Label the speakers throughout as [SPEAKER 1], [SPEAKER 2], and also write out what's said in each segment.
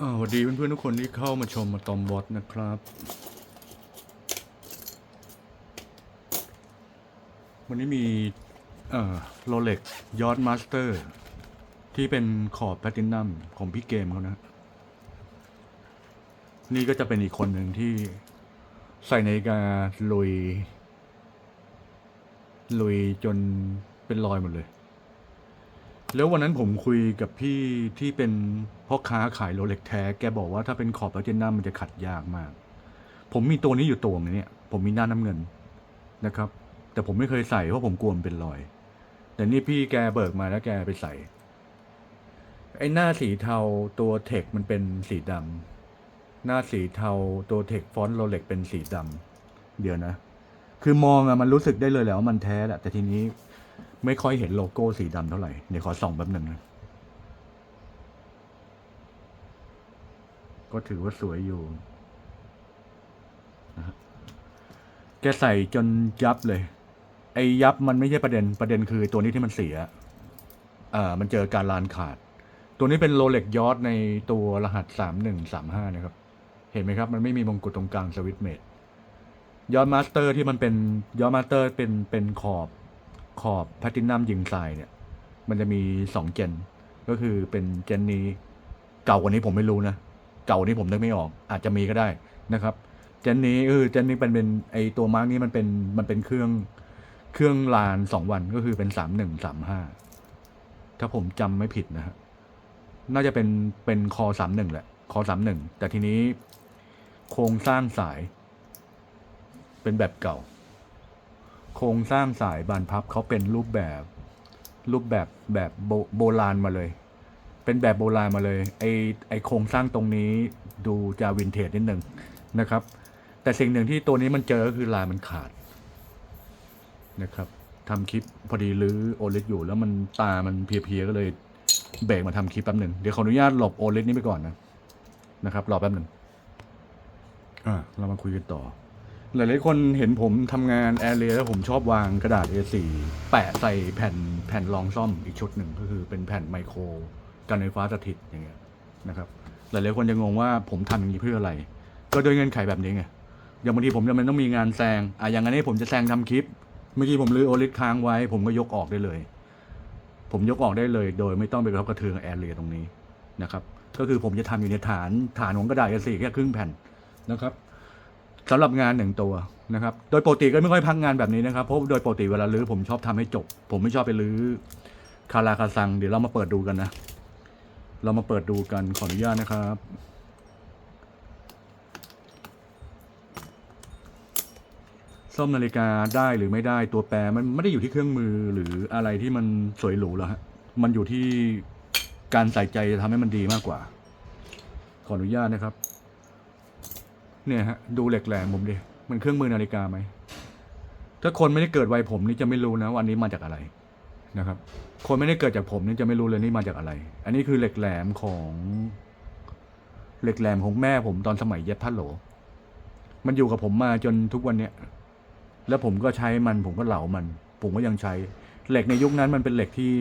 [SPEAKER 1] สวัสดีเพื่อนๆทุกคนที่เข้ามาชมมาตอมบอสนะครับ วันนี้มีโรเล็กยอดมาสเตอร์ ที่เป็นขอบแพลตินัมของพี่เกมเขานะ นี่ก็จะเป็นอีกคนหนึ่งที่ใส่ในกาลุย ลุยจนเป็นรอยหมดเลย แล้ววันนั้นผมคุยกับพี่ที่เป็นพ่อค้าขายโรเล็กแท้ แกบอกว่าถ้าเป็นขอบแพลตินัมมันจะขัดยากมาก ผมมีตัวนี้อยู่ตัวนึงเนี่ย ผมมีหน้าน้ำเงินนะครับ แต่ผมไม่เคยใส่เพราะผมกลัวมันเป็นรอย แต่นี่พี่แกเบิกมาแล้วแกไปใส่ ไอ้หน้าสีเทาตัวเทคมันเป็นสีดำหน้าสีเทาตัวเทคฟอนต์โรเล็กเป็นสีดำเดี๋ยวนะ คือมองอะมันรู้สึกได้เลยแหละว่ามันแท้แหละแต่ทีนี้ ไม่ค่อยเห็นโลโก้สีดำเท่าไหร่ เดี๋ยวขอส่องแป๊บหนึ่งนะก็ถือว่าสวยอยู่นะฮะแกใส่จนยับเลย ไอ้ยับมันไม่ใช่ประเด็นประเด็นคือตัวนี้ที่มันเสียอ่ามันเจอการลานขาด ตัวนี้เป็นโรเล็กยอดในตัวรหัสสามหนึ่งสามห้านะครับ เห็นไหมครับ มันไม่มีมงกุฎตรงกลางสวิตช์เมดยอดมาสเตอร์ที่มันเป็นยอดมาสเตอร์เป็นเป็นขอบ ขอบแพลตินัมยิงทรายเนี่ย มันจะมีสองเจน ก็คือเป็นเจนนี้เก่ากว่านี้ผมไม่รู้นะ เก่ากว่านี้ผมนึกไม่ออก อาจจะมีก็ได้นะครับ เจนนี้เออเจนนี้เป็นเป็นไอตัวมาร์กนี้มันเป็นมันเป็นเครื่องเครื่องลานสองวันก็คือเป็นสามหนึ่งสามห้าถ้าผมจำไม่ผิดนะฮะน่าจะเป็นเป็นคอสามหนึ่งแหละคอสามหนึ่งแต่ทีนี้โครงสร้างสาย เป็นแบบเก่า โครงสร้างสายบานพับเขาเป็นรูปแบบ รูปแบบแบบโบราณมาเลย เป็นแบบโบราณมาเลยไอไอโครงสร้างตรงนี้ดูจะวินเทจนิดหนึ่งนะครับ แต่สิ่งหนึ่งที่ตัวนี้มันเจอก็คือลายมันขาดนะครับทำคลิปพอดีรื้อโอเลอยู่แล้วมันตามันเพียๆก็เลยเบรกมาทำคลิปแป๊บหนึ่งเดี๋ยวขออนุญาตหลบโอเลนี้ไปก่อนนะนะครับรอแป๊บหนึ่งอะเรามาคุยกันต่อ หลายๆคนเห็นผมทำงานแอร์เรียแล้วผมชอบวางกระดาษ A4 แปะใส่แผ่นแผ่นรองซ่อมอีกชุดหนึ่งก็คือเป็นแผ่นไมโครกันไฟฟ้าสถิตอย่างเงี้ยนะครับหลายๆคนจะงงว่าผมทำอย่างนี้เพื่ออะไร ก็โดยเงื่อนไขแบบนี้ไงอย่างบางทีผมจำเป็นต้องมีงานแซงอะอย่างอันนี้ผมจะแซงทำคลิป เมื่อกี้ผมลื้อโอลิสค้างไว้ ผมก็ยกออกได้เลย ผมยกออกได้เลย โดยไม่ต้องไปกระทบกระเทือนแอร์เรียตรงนี้นะครับ ก็คือผมจะทำอยู่ในฐานฐานของกระดาษ A4 แค่ครึ่งแผ่นนะครับ สำหรับงานหนึ่งตัวนะครับ โดยปกติก็ไม่ค่อยพักงานแบบนี้นะครับ เพราะโดยปกติเวลาลื้อผมชอบทำให้จบ ผมไม่ชอบไปลื้อคาราคาซัง เดี๋ยวเรามาเปิดดูกันนะ เรามาเปิดดูกันขออนุญาตนะครับ ซ่อมนาฬิกาได้หรือไม่ได้ตัวแปรมันไม่ได้อยู่ที่เครื่องมือหรืออะไรที่มันสวยหรูแล้วฮะ มันอยู่ที่การใส่ใจจะทำให้มันดีมากกว่า ขออนุญาตนะครับ เนี่ยฮะดูเหล็กแหลมผมดิมันเครื่องมือนาฬิกาไหมถ้าคนไม่ได้เกิดวัยผมนี่จะไม่รู้นะว่าอันนี้มาจากอะไรนะครับ คนไม่ได้เกิดจากผมนี่จะไม่รู้เลยนี่มาจากอะไร อันนี้คือเหล็กแหลมของเหล็กแหลมของแม่ผมตอนสมัยเย็บผ้าโหล มันอยู่กับผมมาจนทุกวันเนี้ยแล้วผมก็ใช้มันผมก็เหลามัน ผมก็ยังใช้ เหล็กในยุคนั้นมันเป็นเหล็กที่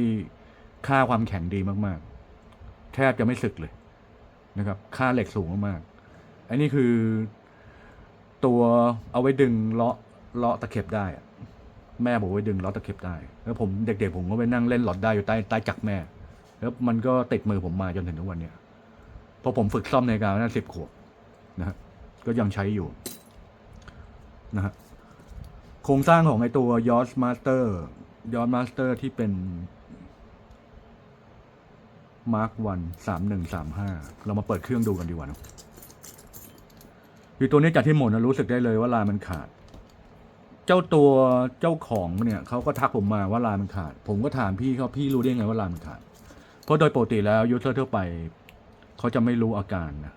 [SPEAKER 1] ค่าความแข็งดีมากๆ แทบจะไม่สึกเลยนะครับ ค่าเหล็กสูงมากๆ อันนี้คือตัวเอาไว้ดึงเลาะเลาะตะเข็บได้ แม่บอกไว้ดึงเลาะตะเข็บได้ แล้วผมเด็กๆผมก็ไปนั่งเล่นหลอดได้อยู่ใต้ใต้จักรแม่ แล้วมันก็ติดมือผมมาจนถึงทุกวันเนี้ยพราะผมฝึกซ่อมในการตั้งสิบขวบนะฮะก็ยังใช้อยู่นะฮะโครงสร้างของไอตัวยอ s มาสเตอร์ยอ s มาสเตอร์ที่เป็นมาร์ควันสามหนึ่งสามห้าเรามาเปิดเครื่องดูกันดีกว่านะ คือตัวนี้จากที่หมดนะรู้สึกได้เลยว่าลายมันขาด เจ้าตัวเจ้าของเนี่ยเขาก็ทักผมมาว่าลายมันขาด ผมก็ถามพี่เขาพี่รู้ได้ไงว่าลายมันขาด เพราะโดยปกติแล้วยูเซอร์ทั่วไปเขาจะไม่รู้อาการนะ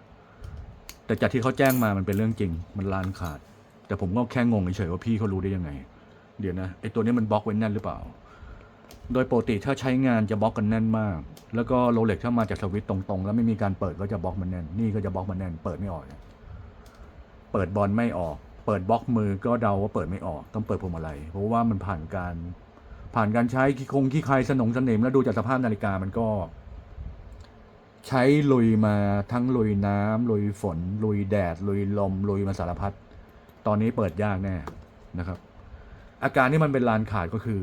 [SPEAKER 1] แต่จากที่เขาแจ้งมามันเป็นเรื่องจริง มันลานขาด แต่ผมก็แค่งงเฉยๆว่าพี่เขารู้ได้ยังไง เดี๋ยวนะไอตัวนี้มันบล็อกไว้แน่นหรือเปล่า โดยปกติถ้าใช้งานจะบล็อกกันแน่นมาก แล้วก็โรเล็กถ้ามาจากสวิตตรงๆ แล้วไม่มีการเปิดก็จะบล็อกมันแน่น นี่ก็จะบล็อกมันแน่น เปิดไม่ออก เปิดบอลไม่ออก เปิดบล็อกมือก็เดาว่าเปิดไม่ออก ต้องเปิดพวงมาลัยเพราะว่ามันผ่านการ ผ่านการใช้คงขี้ใครสนงสนิมแล้วดูจากสภาพนาฬิกามันก็ ใช้ลุยมาทั้งลุยน้ำลุยฝน ลุยแดด ลุยลม ลุยมาสารพัดตอนนี้เปิดยากแน่นะครับ อาการที่มันเป็นลานขาดก็คือ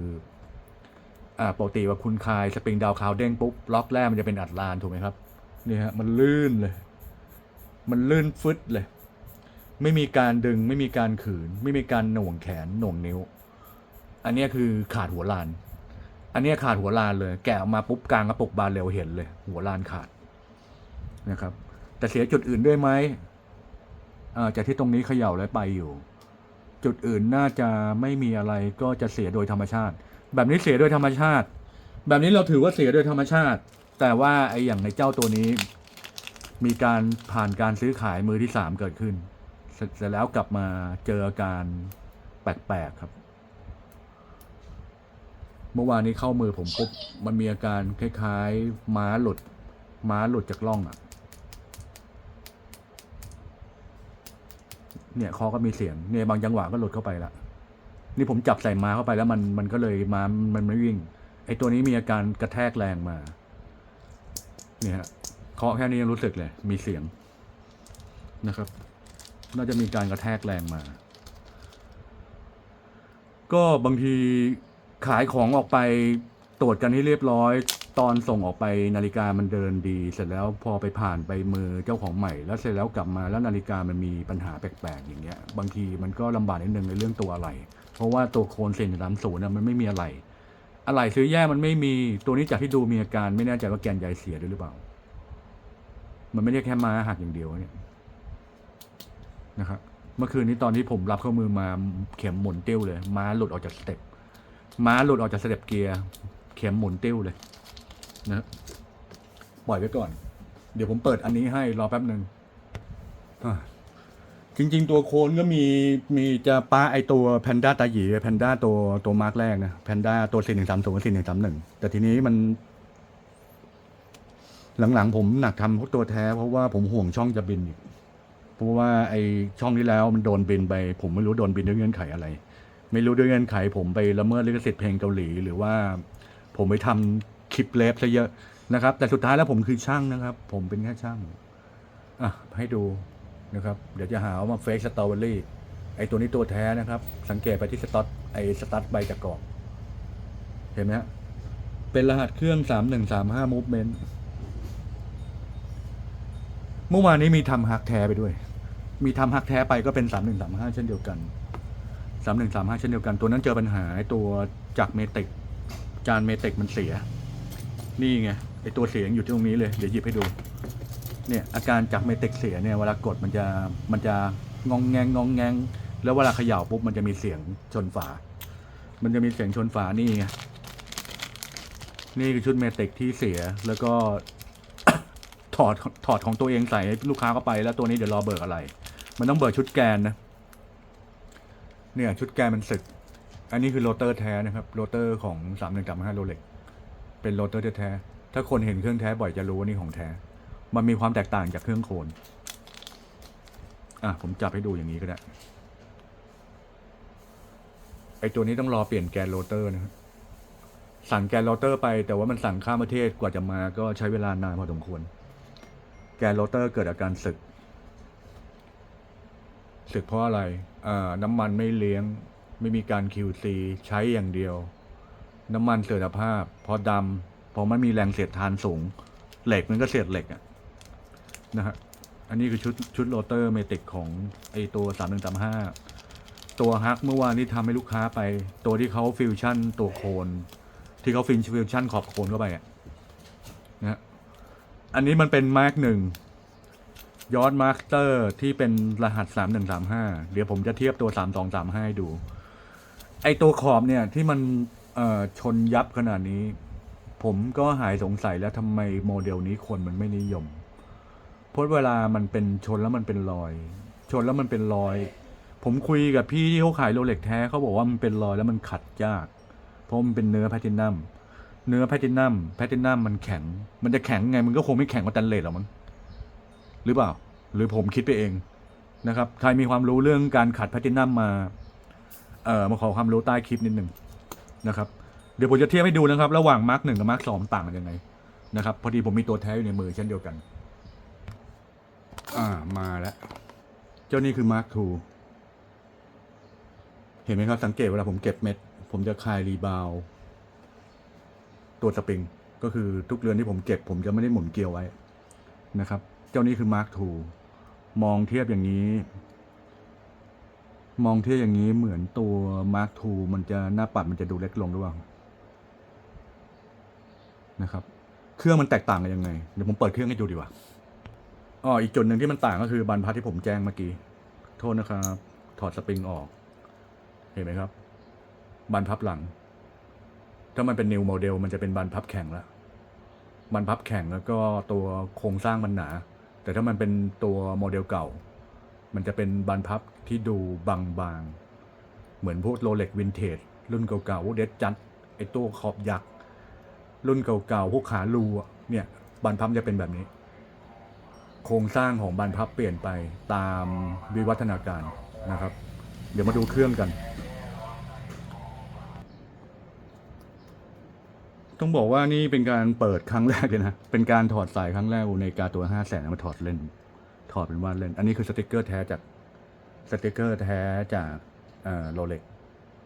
[SPEAKER 1] อ่าปกติว่าคุณคายสปริงดาวคาวเด้งปุ๊บล็อกแรกมันจะเป็นอัดลานถูกไหมครับนี่ฮะมันลื่นเลย มันลื่นฟึดเลย ไม่มีการดึง ไม่มีการขืน ไม่มีการหน่วงแขนหน่วงนิ้ว อันนี้คือขาดหัวลาน อันนี้ขาดหัวลานเลย แกะออกมาปุ๊บกลางกระปุกบานเร็วเห็นเลย หัวลานขาดนะครับ แต่เสียจุดอื่นด้วยไหมจากที่ตรงนี้เขย่าแล้วไปอยู่ จุดอื่นน่าจะไม่มีอะไรก็จะเสียโดยธรรมชาติ แบบนี้เสียโดยธรรมชาติ แบบนี้เราถือว่าเสียโดยธรรมชาติ แต่ว่าไอ้อย่างในเจ้าตัวนี้ มีการผ่านการซื้อขายมือที่สามเกิดขึ้น เสร็จแล้วกลับมาเจออาการแปลกๆครับ เมื่อวานนี้เข้ามือผมปุ๊บมันมีอาการคล้ายๆ ม้าหลุด ม้าหลุดจากล่องอะ่ะ เนี่ยคอก็มีเสียงเนี่ยบางจังหวะก็หลุดเข้าไปละนี่ผมจับใส่ม้าเข้าไปแล้วมันมันก็เลยม้ามันไม่วิ่งไอ้ตัวนี้มีอาการกระแทกแรงมา เนี่ยเคาะแค่นี้ยังรู้สึกเลย มีเสียงนะครับ น่าจะมีการกระแทกแรงมา ก็บางทีขายของออกไปตรวจกันให้เรียบร้อย ตอนส่งออกไปนาฬิกามันเดินดี เสร็จแล้วพอไปผ่านไปมือเจ้าของใหม่ แล้วเสร็จแล้วกลับมาแล้วนาฬิกามันมีปัญหาแปลกๆอย่างเงี้ย บางทีมันก็ลำบากนิดนึงในเรื่องตัวอะไร เพราะว่าตัวโคนเซนสามศูนย์มันไม่มีอะไร อะไรซื้อแย่มันไม่มีตัวนี้จากที่ดูมีอาการไม่แน่ใจว่าแกนใยเสียด้วยหรือเปล่า มันไม่ได้แค่มาหักอย่างเดียวเนี่ย นะครับเมื่อคืนนี้ตอนที่ผมรับเข้ามือมาเข็มหมุนติ้วเลย ม้าหลุดออกจากสเต็ปม้าหลุดออกจากสเต็ปเกียร์เข็มหมุนติ้วเลยนะปล่อยไว้ก่อน เดี๋ยวผมเปิดอันนี้ให้รอแป๊บหนึ่งจริง ๆ ตัวโคนก็มีมีจะป้าไอตัวแพนด้าตาหยีแพนด้าตัวตัวมาร์กแรกนะแพนด้าตัวสี่หนึ่งสามศูนย์สี่หนึ่งสามหนึ่งแต่ทีนี้มัน หลังๆ ผมหนักทำพวกตัวแท้เพราะว่าผมห่วงช่องจะบินอีก เพราะว่าไอช่องที่แล้วมันโดนบินไป ผมไม่รู้โดนบินด้วยเงื่อนไขอะไร ไม่รู้ด้วยเงื่อนไข ผมไปละเมิดลิขสิทธิ์เพลงเกาหลี หรือว่าผมไปทำคลิปเลฟซะเยอะนะครับ แต่สุดท้ายแล้วผมคือช่างนะครับ ผมเป็นแค่ช่างอะให้ดูนะครับ เดี๋ยวจะหาว่ามาเฟกสตอเบอรี่ไอตัวนี้ตัวแท้นะครับ สังเกตไปที่สต็อตไอสตั๊ดใบจากกรอบเห็นไหมฮะเป็นรหัสเครื่องสา เมื่อวานนี้มีทำฮักแท้ไปด้วย มีทำฮักแท้ไปก็เป็นสามหนึ่งสามห้าเช่นเดียวกันสามหนึ่งสามห้าเช่นเดียวกัน ตัวนั้นเจอปัญหาตัวจากเมติกจานเมติกมันเสีย นี่ไงไอตัวเสียงอยู่ที่ตรงนี้เลย เดี๋ยวหยิบให้ดู เนี่ยอาการจากเมติกเสียเนี่ยเวลากดมันจะมันจะงองแงงงองแงง แล้วเวลาเขย่าปุ๊บมันจะมีเสียงชนฝา มันจะมีเสียงชนฝานี่ไงนี่คือชุดเมติกที่เสียแล้วก็ ถอดถอดของตัวเองใส่ให้ลูกค้าเข้าไป แล้วตัวนี้เดี๋ยวรอเบิกอะไร มันต้องเบิกชุดแกนนะ เนี่ย ชุดแกนมันสึก อันนี้คือโรเตอร์แท้นะครับโรเตอร์ของสามหนึ่งสามห้าโรเล็กเป็นโรเตอร์แท้ถ้าคนเห็นเครื่องแท้บ่อยจะรู้ว่านี่ของแท้ มันมีความแตกต่างจากเครื่องโคนอะผมจับให้ดูอย่างนี้ก็ได้ไอตัวนี้ต้องรอเปลี่ยนแกนโรเตอร์นะครับสั่งแกนโรเตอร์ไปแต่ว่ามันสั่งข้ามประเทศกว่าจะมาก็ใช้เวลานานพอสมควร แกนโรเตอร์เกิดอาการสึก สึกเพราะอะไรน้ำมันไม่เลี้ยง ไม่มีการ QC ใช้อย่างเดียว น้ำมันเสื่อมสภาพ พอดำพอไมันมีแรงเสียดทานสูง เหล็กมันก็เสียดเหล็กอะนะฮะอันนี้คือชุดชุดโรเตอร์เมติกของไอตัวสามหนึ่งสามห้าตัวฮักเมื่อวานที่ทำให้ลูกค้าไป ตัวที่เขาฟิวชั่นตัวโคน ที่เขาฟินฟิวชั่นขอบโคนเข้าไปอะนะฮะ อันนี้มันเป็นมาร์กหนึ่งยอดมาสเตอร์ที่เป็นรหัสสามหนึ่งสามห้าเดี๋ยวผมจะเทียบตัวสามสองสามห้าให้ดู ไอตัวขอบเนี่ยที่มันเอ่อชนยับขนาดนี้ ผมก็หายสงสัยแล้วทำไมโมเดลนี้คนมันไม่นิยมเพราะเวลามันเป็นชนแล้วมันเป็นรอย ชนแล้วมันเป็นรอย ผมคุยกับพี่ที่เขาขายโรเล็กแท้เขาบอกว่ามันเป็นรอยแล้วมันขัดยาก เพราะมันเป็นเนื้อแพลตินัม เนื้อแพตินัมแพตินัมมันแข็ง มันจะแข็งไง มันก็คงไม่แข็งกว่าแตนเลสหรอกมั้งหรือเปล่า หรือผมคิดไปเองนะครับ ใครมีความรู้เรื่องการขัดแพตินัมมา เอ่อ มาขอความรู้ใต้คลิปนิดหนึ่งนะครับ เดี๋ยวผมจะเทียบให้ดูนะครับ ระหว่างมาร์กหนึ่งกับมาร์กสองต่างกันยังไงนะครับ พอดีผมมีตัวแท้อยู่ในมือเช่นเดียวกัน อ่า มาแล้ว เจ้านี่คือมาร์คทูเห็นไหมครับ สังเกตเวลาผมเก็บเม็ด ผมจะคลายรีบาว ตัวสปริง ก็คือทุกเรือนที่ผมเก็บ ผมจะไม่ได้หมุนเกลียวไว้นะครับ เจ้านี้คือมาร์คทูมองเทียบอย่างนี้ มองเทียบอย่างนี้เหมือนตัวมาร์คทูมันจะหน้าปัดมันจะดูเล็กลงหรือเปล่านะครับ เครื่องมันแตกต่างกันยังไง เดี๋ยวผมเปิดเครื่องให้ดูดีกว่าอ๋ออีกจุดหนึ่งที่มันต่างก็คือบานพัดที่ผมแจ้งเมื่อกี้ โทษนะครับ ถอดสปริงออก เห็นไหมครับบานพับหลัง ถ้ามันเป็น new model มันจะเป็นบานพับแข็งแล้วบานพับแข็งแล้วก็ตัวโครงสร้างมันหนา แต่ถ้ามันเป็นตัวโมเดลเก่า มันจะเป็นบานพับที่ดูบางๆ เหมือนพวกโรเล็กวินเทจรุ่นเก่าๆเดดจัดไอตัวขอบยักษ์รุ่นเก่าๆพวกขาลูเนี่ยบานพับจะเป็นแบบนี้ โครงสร้างของบานพับเปลี่ยนไปตามวิวัฒนาการนะครับ เดี๋ยวมาดูเครื่องกัน ต้องบอกว่านี่เป็นการเปิดครั้งแรกเลยนะ เป็นการถอดสายครั้งแรกในกาตัวห้าแสนมาถอดเล่น ถอดเป็นวาดเล่น อันนี้คือสติกเกอร์แท้จากสติกเกอร์แท้จากโรเล็ก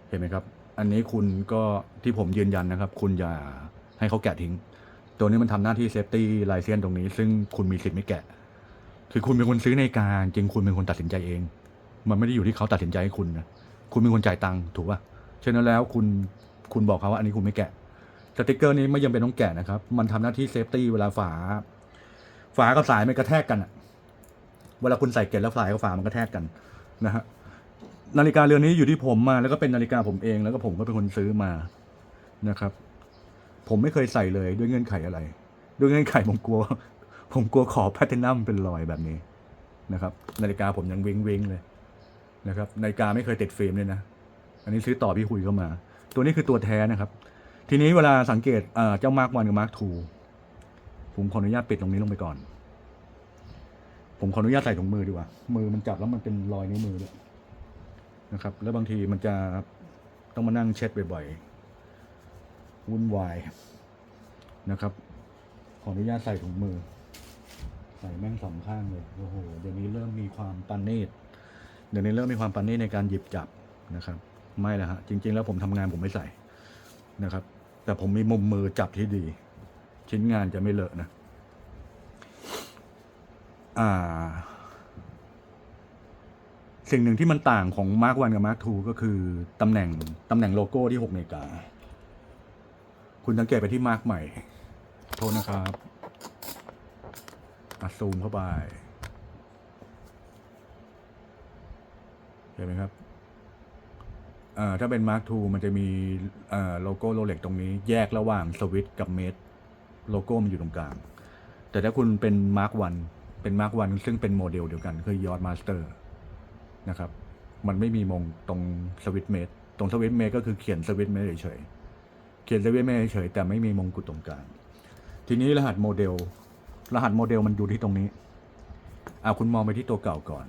[SPEAKER 1] เห็นไหมครับ อันนี้คุณก็ที่ผมยืนยันนะครับ คุณอย่าให้เขาแกะทิ้ง ตัวนี้มันทำหน้าที่เซฟตี้ลายเส้นตรงนี้ ซึ่งคุณมีสิทธิ์ไม่แกะ คือคุณเป็นคนซื้อในาฬิการจริงคุณเป็นคนตัดสินใจเอง มันไม่ได้อยู่ที่เขาตัดสินใจให้คุณนะ คุณเป็นคนจ่ายตังค์ถูกป่ะฉะนั้นแล้วคุณคุณบอกเขาว่าอันนี้คุณไม่แกะ สติกเกอร์นี้ไม่ยังเป็นต้องแกะนะครับ มันทำหน้าที่เซฟตี้เวลาฝา ฝากับสายมันกระแทกกันเวลาคุณใส่เกล็ดแล้วสายกับฝามันกระแทกกันนะฮะนาฬิกาเรือนนี้อยู่ที่ผมมา แล้วก็เป็นนาฬิกาผมเองแล้วก็ผมก็เป็นคนซื้อมานะครับ ผมไม่เคยใส่เลยด้วยเงื่อนไขอะไร ด้วยเงื่อนไขผมกลัว ผมกลัวขอบแพทเทนัมเป็นรอยแบบนี้นะครับ นาฬิกาผมยังวิงวิงเลยนะครับนาฬิกาไม่เคยติดฟิล์มเลยนะ อันนี้ซื้อต่อพี่คุยเข้ามา ตัวนี้คือตัวแท้นะครับ ทีนี้เวลาสังเกตเจ้ามาร์กวันกับมาร์กทูผมขออนุญาตปิดตรงนี้ลงไปก่อน ผมขออนุญาตใส่ถุงมือดีกว่า มือมันจับแล้วมันเป็นรอยนิ้วมือด้วยนะครับ แล้วบางทีมันจะต้องมานั่งเช็ดบ่อยๆวุ่นวายนะครับ ขออนุญาตใส่ถุงมือ ใส่แม่งสองข้างเลยโอ้โหเดี๋ยวนี้เริ่มมีความปานเนตเดี๋ยวนี้เริ่มมีความปานเนตในการหยิบจับนะครับ ไม่ละฮะจริง ๆ แล้วผมทำงานผมไม่ใส่นะครับ แต่ผมมีมุมมือจับที่ดี ชิ้นงานจะไม่เลอะนะ อ่า สิ่งหนึ่งที่มันต่างของ Mark 1กับ Mark 2ก็คือตำแหน่งตำแหน่งโลโก้ที่6นาฬิกา คุณสังเกตไปที่ Mark ใหม่ โทษนะครับอัดซูมเข้าไป เห็นไหมครับ ถ้าเป็น Mark II มันจะมีอ่าโลโก้โรเล็กตรงนี้แยกระหว่างสวิตกับเมดโลโก้มันอยู่ตรงกลาง แต่ถ้าคุณเป็น Mark 1เป็น Mark 1ซึ่งเป็นโมเดลเดียวกัน คือยอดมาสเตอร์นะครับ มันไม่มีมงตรงสวิตเมดตรงสวิตเมดก็คือเขียนสวิตเมดเฉยๆเขียนสวิตเมดเฉยๆแต่ไม่มีมงกุฎตรงกลาง ทีนี้รหัสโมเดล รหัสโมเดลมันอยู่ที่ตรงนี้เอาคุณมองไปที่ตัวเก่าก่อน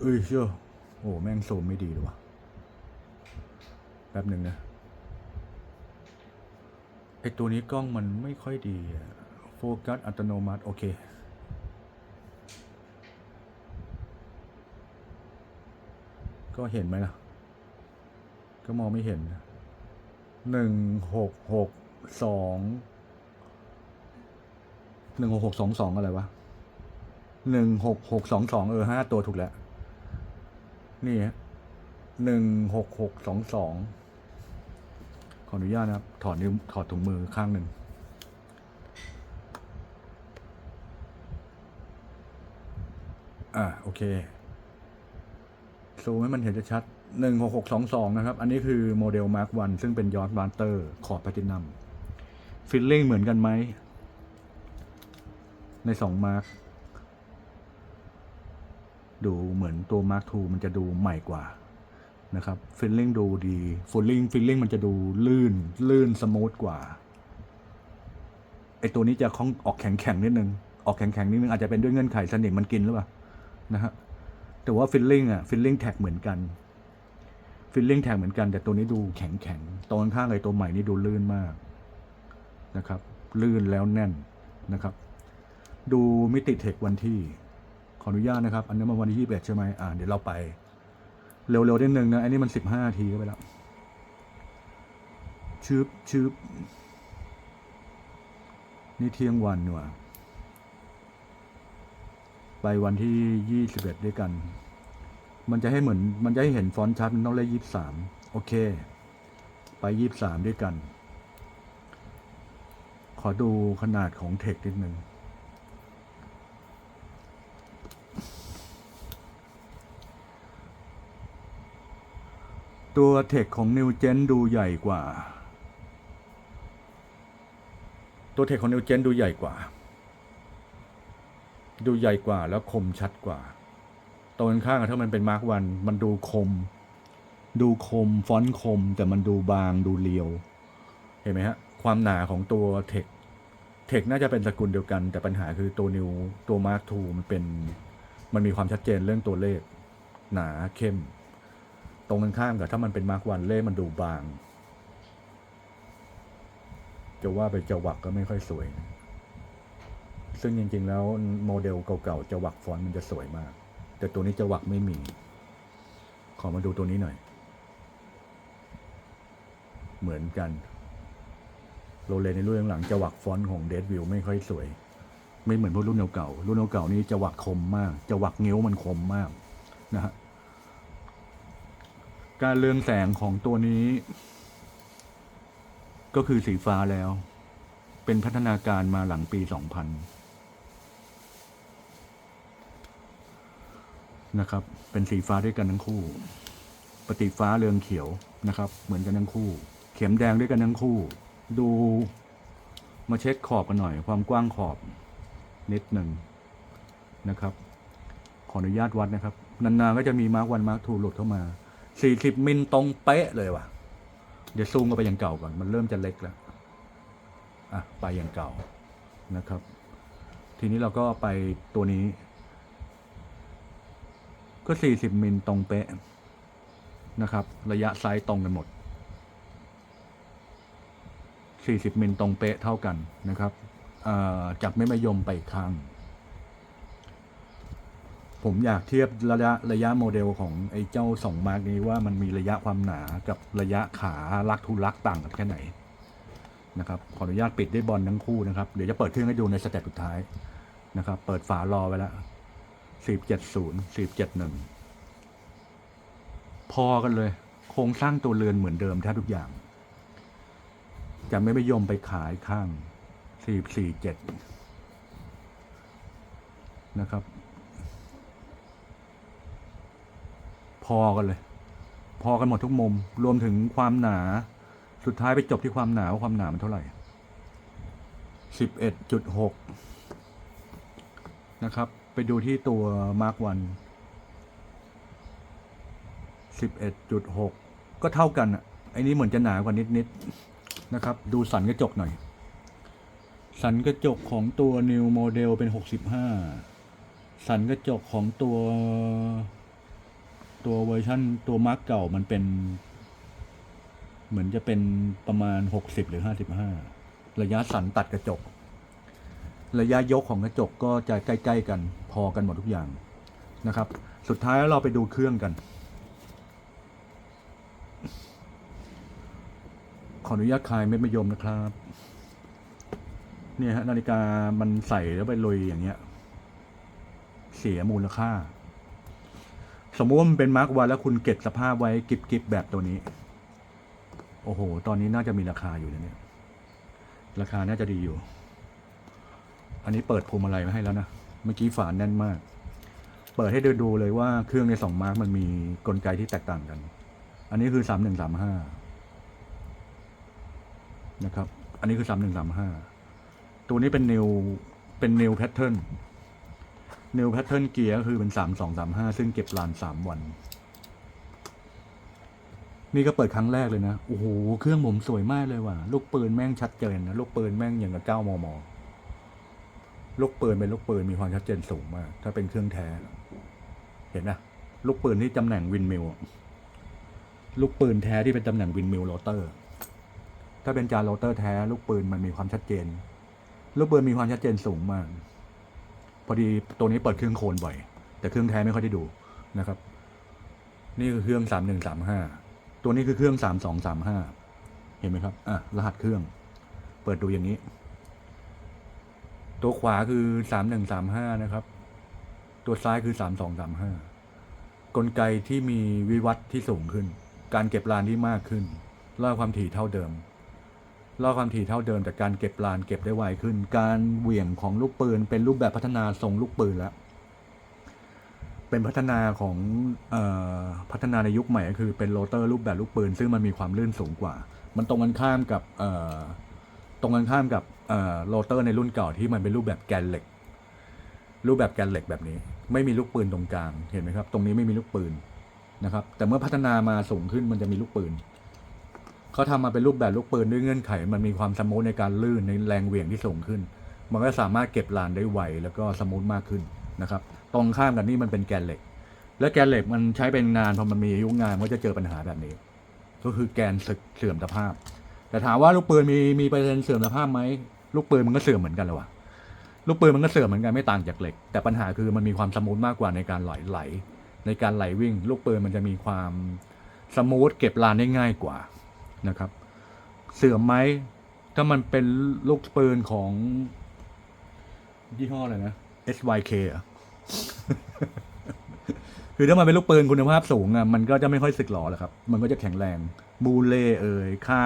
[SPEAKER 1] เอ้ยเชื่อโอ้แม่งซูมไม่ดีเลยวะแป๊บหนึ่งนะไอตัวนี้กล้องมันไม่ค่อยดีโฟกัสอัตโนมัติ โอเค ก็เห็นไหมล่ะ ก็มองไม่เห็นหนึ่งหกหกสองหนึ่งหกหกสองสองอะไรวะหนึ่งหกหกสองสองเออห้าตัวถูกแล้ว นี่ฮะหนึ่งหกหกสองสองขออนุญาตนะครับ ถอดนิ้วถอดถุงมือข้างหนึ่งอ่าโอเคซูมให้มันเห็นชัดหนึ่งหกหกสองสองนะครับ อันนี้คือโมเดลมาร์ควันซึ่งเป็นยอดวานเตอร์ขอบแพทินัมฟิลลิ่งเหมือนกันไหม ในสองมาร์ค ดูเหมือนตัว Mark II มันจะดูใหม่กว่านะครับฟิลลิ่งดูดีฟิลลิ่งฟิลลิ่งมันจะดูลื่นลื่นสมูทกว่าไอตัวนี้จะคองออกแข็งแข็งนิดนึง ออกแข็งแข็งนิดนึง อาจจะเป็นด้วยเงื่อนไขสนิมมันกินหรือเปล่านะฮะแต่ว่าฟิลลิ่งอะฟิลลิ่งแท็กเหมือนกันฟิลลิ่งแท็กเหมือนกันแต่ตัวนี้ดูแข็งแข็งตรงข้างๆไอตัวใหม่นี่ดูลื่นมากนะครับลื่นแล้วแน่นนะครับ ดูมิติเทควันที่ ออนุญาตนะครับ อันนี้มันวันที่ยี่สิบเอ็ดใช่ไหมอ่าเดี๋ยวเราไป เร็วๆนิดนึงนะ อันนี้มันสิบห้าทีก็ไปแล้วชืบชืบนี่เที่ยงวันนี่หว่าไปวันที่ยี่สิบเอ็ดด้วยกัน มันจะให้เหมือน มันจะให้เห็นฟอนต์ชัดมันต้องเลขยี่สามโอเค ไปยี่สามด้วยกัน ขอดูขนาดของเทคนิดนึง ตัวเทคของ New Gen ดูใหญ่กว่า ตัวเทคของ New Gen ดูใหญ่กว่า ดูใหญ่กว่าแล้วคมชัดกว่าตรงข้างถ้ามันเป็นมาร์กวันมันดูคม ดูคมฟอนต์คม แต่มันดูบางดูเรียว เห็นไหมฮะ ความหนาของตัวเทคเทคน่าจะเป็นสกุลเดียวกัน แต่ปัญหาคือตัวนิวตัวมาร์กทูมันเป็น มันมีความชัดเจนเรื่องตัวเลข หนาเข้ม ตรงกันข้ามกับถ้ามันเป็นมาร์กวันเล่มันดูบาง จะว่าไปจะวักก็ไม่ค่อยสวย ซึ่งจริง ๆ แล้วโมเดลเก่าๆจะวักฟอนต์มันจะสวยมาก แต่ตัวนี้จะวักไม่มี ขอมาดูตัวนี้หน่อย เหมือนกันโรเลในรุ่นหลังๆจะวักฟอนต์ของเดดวิวไม่ค่อยสวย ไม่เหมือนพวกรุ่นเก่าๆรุ่นเก่าๆนี่จะวักคมมาก จะวักนิ้ยวมันคมมากนะฮะ การเรืองแสงของตัวนี้ ก็คือสีฟ้าแล้ว เป็นพัฒนาการมาหลังปี 2000 นะครับ เป็นสีฟ้าด้วยกันทั้งคู่ ปฏิฟ้าเรืองเขียวนะครับ เหมือนกันทั้งคู่ เข็มแดงด้วยกันทั้งคู่ ดูมาเช็คขอบกันหน่อย ความกว้างขอบนิดหนึ่งนะครับ ขออนุญาตวัดนะครับ นานๆก็จะมีมาร์กวันมาร์กทูหลุดเข้ามา 40มิลตรงเป๊ะเลยว่ะ เดี๋ยวซูมก็ไปอย่างเก่าก่อน มันเริ่มจะเล็กแล้ว อะ ไปอย่างเก่านะครับ ทีนี้เราก็ไปตัวนี้ ก็40มิลตรงเป๊ะนะครับ ระยะไซส์ตรงกันหมด40มิลตรงเป๊ะเท่ากันนะครับอ่อจากไม่มายมไปอีกข้าง ผมอยากเทียบระยะระยะโมเดลของไอ้เจ้าสองมาร์กนี้ว่ามันมีระยะความหนากับระยะขาลักทุลักต่างกันแค่ไหนนะครับขออนุญาตปิดด้วยบอลทั้งคู่นะครับเดี๋ยวจะเปิดเครื่องให้ดูในสเต็ปสุดท้ายนะครับเปิดฝารอไว้แล้วสิบเจ็ดศูนย์สิบเจ็ดหนึ่งพอกันเลย โครงสร้างตัวเรือนเหมือนเดิมแทบทุกอย่าง จะไม่ไปยมไปขายข้างสี่สี่เจ็ดนะครับ พอกันเลย พอกันหมดทุกมุม รวมถึงความหนา สุดท้ายไปจบที่ความหนาว่าความหนามันเท่าไหร่สิบเอ็ดจุดหกนะครับ ไปดูที่ตัวมาร์กวันสิบเอ็ดจุดหกก็เท่ากันอะไอ้นี้เหมือนจะหนากว่านิดๆนะครับ ดูสันกระจกหน่อย สันกระจกของตัว New Model เป็นหกสิบห้าสันกระจกของตัว ตัวเวอร์ชันตัวมาร์กเก่ามันเป็น เหมือนจะเป็นประมาณหกสิบหรือห้าสิบห้าระยะสันตัดกระจก ระยะยกของกระจกก็จะใกล้ ๆ กันพอกันหมดทุกอย่างนะครับ สุดท้ายเราไปดูเครื่องกัน ขออนุญาตคลายเม็ดมะยมนะครับเนี่ยฮะนาฬิกามันใส่แล้วไปลุยอย่างเงี้ย เสียมูลค่า สมมติว่ามันเป็นมาร์กวันแล้วคุณเก็บสภาพไว้กิบกิบแบบตัวนี้ โอ้โห ตอนนี้น่าจะมีราคาอยู่นะเนี่ย ราคาน่าจะดีอยู่ อันนี้เปิดพวงมาลัยมาให้แล้วนะ เมื่อกี้ฝาแน่นมาก เปิดให้ดูดูเลยว่าเครื่องในสองมาร์กมันมีกลไกที่แตกต่างกัน อันนี้คือสามหนึ่งสามห้านะครับ อันนี้คือสามหนึ่งสามห้า ตัวนี้เป็น new เป็น new pattern new pattern เแนวพัฒนเกียร์ก็คือเป็นสามสองสามห้าซึ่งเก็บลานสามวัน นี่ก็เปิดครั้งแรกเลยนะ โอ้โห เครื่องผมสวยมากเลยว่ะ ลูกปืนแม่งชัดเจนนะ ลูกปืนแม่งอย่างกับเก้ามมลูกปืนเป็นลูกปืนมีความชัดเจนสูงมาก ถ้าเป็นเครื่องแท้ เห็นนะลูกปืนที่ตำแหน่งวินมิลลูกปืนแท้ที่เป็นตำแหน่งวินมิลโรเตอร์ ถ้าเป็นจานโรเตอร์แท้ ลูกปืนมันมีความชัดเจน ลูกปืนมีความชัดเจนสูงมาก พอดีตัวนี้เปิดเครื่องโคนบ่อย แต่เครื่องแท้ไม่ค่อยได้ดูนะครับ นี่คือเครื่องสามหนึ่งสามห้าตัวนี้คือเครื่องสามสองสามห้าเห็นไหมครับอะรหัสเครื่อง เปิดดูอย่างนี้ ตัวขวาคือสามหนึ่งสามห้านะครับ ตัวซ้ายคือสามสองสามห้ากลไกที่มีวิวัฒน์ที่สูงขึ้น การเก็บลานที่มากขึ้นล่อความถี่เท่าเดิม ล่อความถี่เท่าเดิมแต่การเก็บลานเก็บได้ไวขึ้น การเหวี่ยงของลูกปืน เป็นรูปแบบพัฒนาทรงลูกปืนแล้ว เป็นพัฒนาของออพัฒนาในยุคใหม่ก็คือเป็นโรเตอร์รูปแบบลูกปืน ซึ่งมันมีความลื่นสูงกว่า มันตรงกันข้ามกับตรงกันข้ามกับโรเตอร์ในรุ่นเก่าที่มันเป็นรูปแบบแกนเหล็ก รูปแบบแกนเหล็กแบบนี้ ไม่มีลูกปืนตรงกลางเห็นไหมครับ ตรงนี้ไม่มีลูกปืนนะครับ แต่เมื่อพัฒนามาสูงขึ้นมันจะมีลูกปืน เขาทำมาเป็นรูปแบบลูกปืนด้วยเงื่อนไข มันมีความสมูทในการลื่นในแรงเหวี่ยงที่สูงขึ้น มันก็สามารถเก็บลานได้ไวแล้วก็สมูทมากขึ้นนะครับ ตรงข้ามกันนี่มันเป็นแกนเหล็ก และแกนเหล็กมันใช้เป็นนานพอมันมีอายุงานมันก็จะเจอปัญหาแบบนี้ ก็คือแกนสึกเสื่อมสภาพ แต่ถามว่าลูกปืนมีมีเปอร์เซ็นต์เสื่อมสภาพไหมลูกปืนมันก็เสื่อมเหมือนกันเลยว่ะลูกปืนมันก็เสื่อมเหมือนกันไม่ต่างจากเหล็ก แต่ปัญหาคือมันมีความสมูทมากกว่าในการไหลไหล ในการไหลวิ่ง ลูกปืนมันจะมีความสมูทเก็บลานได้ง่ายกว่า นะครับ เสื่อมไหมถ้ามันเป็นลูกปืนของยี่ห้ออะไรนะ SYK อะคือถ้ามันเป็นลูกปืนคุณภาพสูงอะมันก็จะไม่ค่อยสึกหรอแหละครับ มันก็จะแข็งแรงมูเล่เอ่ยค่า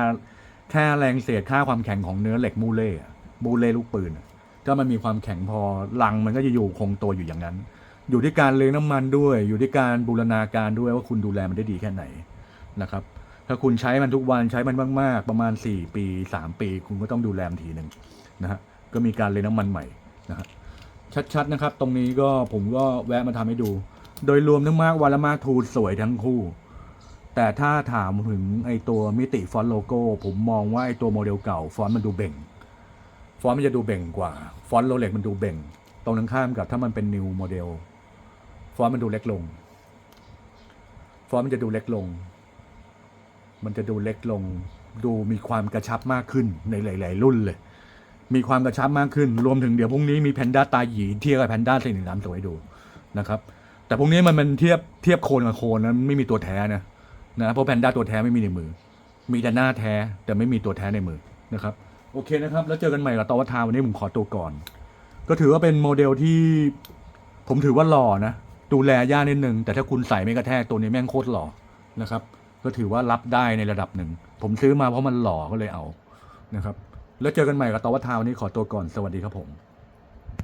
[SPEAKER 1] ค่าแรงเศษค่าความแข็งของเนื้อเหล็กมูเล่มูเล่ลูกปืนอะก็มันมีความแข็งพอลังมันก็จะอยู่คงตัวอยู่อย่างนั้น อยู่ที่การเลี้ยงน้ำมันด้วย อยู่ที่การบูรณาการด้วยว่าคุณดูแลมันได้ดีแค่ไหนนะครับ ถ้าคุณใช้มันทุกวันใช้มันมาก ๆ ประมาณ 4 ปี 3 ปี คุณก็ต้องดูแลมทีหนึ่งนะฮะก็มีการเลี้ยงน้ำมันใหม่นะฮะชัดๆนะครับ ตรงนี้ก็ผมก็แวะมาทำให้ดู โดยรวมทั้งมากวันละมากทูสวยทั้งคู่ แต่ถ้าถามถึงไอตัวมิติฟอนต์โลโก้ ผมมองว่าไอตัวโมเดลเก่าฟอนต์มันดูเบ่ง ฟอนต์มันจะดูเบ่งกว่า ฟอนต์โรเล็กมันดูเบ่ง ตรงนั้นข้ามกับถ้ามันเป็นนิวโมเดลฟอนต์มันดูเล็กลง ฟอนต์มันจะดูเล็กลง มันจะดูเล็กลง ดูมีความกระชับมากขึ้นในหลาย ๆ รุ่นเลย มีความกระชับมากขึ้น รวมถึงเดี๋ยวพรุ่งนี้มีแพนด้าตาหยีเทียบกับแพนด้าสี่หนึ่งสามสวยดูนะครับ แต่พวกนี้มันมันเทียบเทียบโคนกับโคนนั้นไม่มีตัวแท้นะนะเพราะแพนด้าตัวแท้ไม่มีในมือ มีแต่หน้าแท้แต่ไม่มีตัวแท้ในมือนะครับ โอเคนะครับ แล้วเจอกันใหม่กับตอวัทาวันนี้ผมขอตัวก่อน ก็ถือว่าเป็นโมเดลที่ผมถือว่าหล่อนะดูแลยากนิดนึงแต่ถ้าคุณใส่ไม่กระแทกตัวนี้แม่งโคตรหล่อนะครับ ก็ถือว่ารับได้ในระดับหนึ่ง ผมซื้อมาเพราะมันหล่อก็เลยเอานะครับ แล้วเจอกันใหม่กับตอวัฒทาวนี้ขอตัวก่อนสวัสดีครับผม